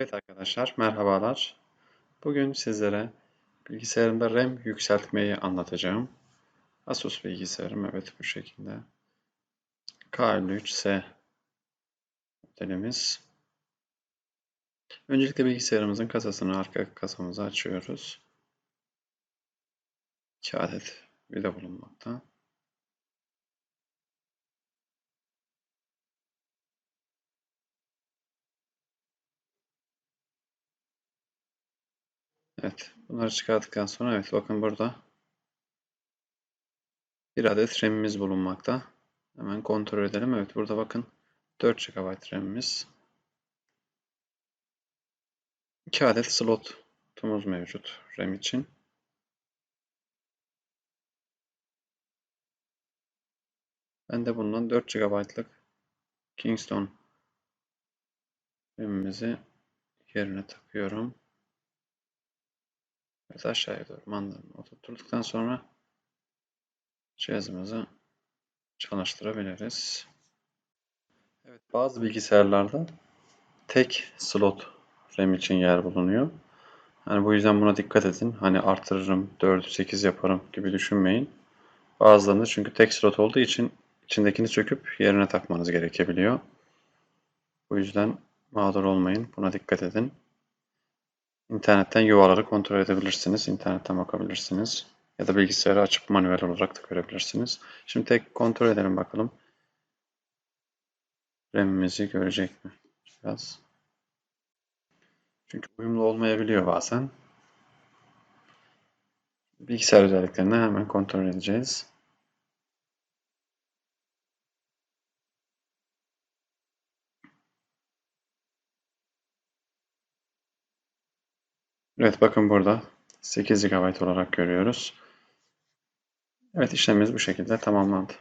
Evet arkadaşlar, merhabalar. Bugün sizlere bilgisayarımda RAM yükseltmeyi anlatacağım. Asus bilgisayarım, evet bu şekilde. K53S modelimiz. Öncelikle bilgisayarımızın kasasını, arka kasamızı açıyoruz. 2 adet vida bulunmakta. Evet, bunları çıkarttıktan sonra evet bakın burada bir adet RAM'imiz bulunmakta. Hemen kontrol edelim. Evet burada bakın 4 GB RAM'imiz. 2 adet slotumuz mevcut RAM için. Ben de bundan 4 GB'lık Kingston RAM'imizi yerine takıyorum. Evet aşağıya doğru mandalını oturttuktan sonra cihazımızı çalıştırabiliriz. Evet bazı bilgisayarlarda tek slot RAM için yer bulunuyor. Yani bu yüzden buna dikkat edin. Hani artırırım, 4'ü 8 yaparım gibi düşünmeyin. Bazılarında çünkü tek slot olduğu için içindekini söküp yerine takmanız gerekebiliyor. Bu yüzden mağdur olmayın. Buna dikkat edin. İnternetten yuvaları kontrol edebilirsiniz. İnternetten bakabilirsiniz. Ya da bilgisayarı açıp manuel olarak da görebilirsiniz. Şimdi tek kontrol edelim bakalım. RAM'imizi görecek mi? Biraz. Çünkü uyumlu olmayabiliyor bazen. Bilgisayar özelliklerini hemen kontrol edeceğiz. Evet bakın burada 8 GB olarak görüyoruz. Evet işlemimiz bu şekilde tamamlandı.